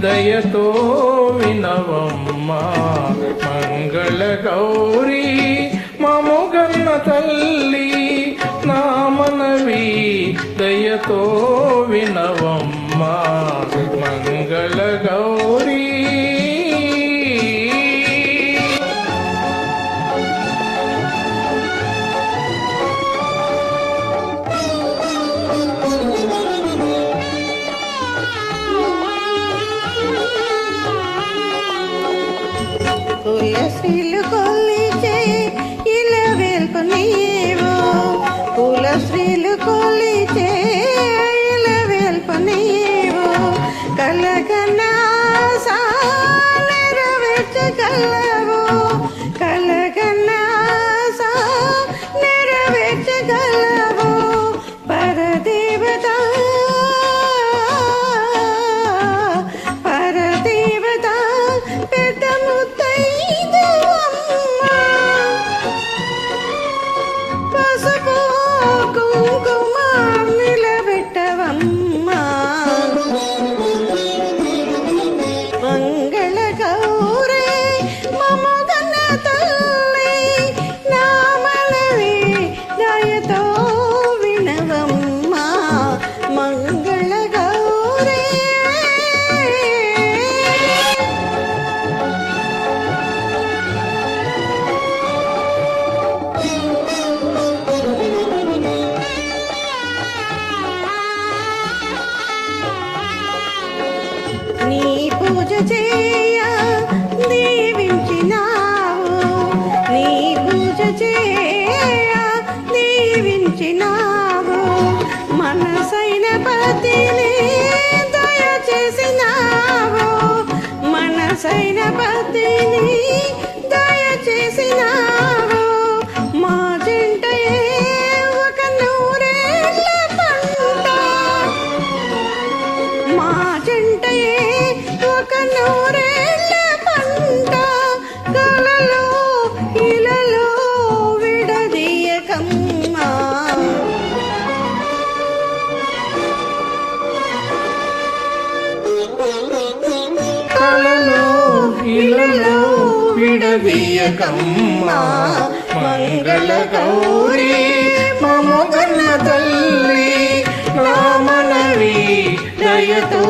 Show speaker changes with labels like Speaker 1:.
Speaker 1: దయతో వినవమ్మ. మంగళ గౌరీ మముగన్న తల్లి నా మనవి దయతో వినవమ్మ. మంగళ గౌరీ
Speaker 2: చేయ దీవించినావు. నీ పూజ చేయ దీవించినావు. మనసైన పతిని దయ చేసినావు మనసైన పతిని నూరేళ్ళ పంట కలలో ఇలలో విడదీయకమ్మా
Speaker 1: కలలో ఇలలో విడదీయకమ్మా మంగళ గౌరీ మమగన్న తల్లి నా మనవి దయతో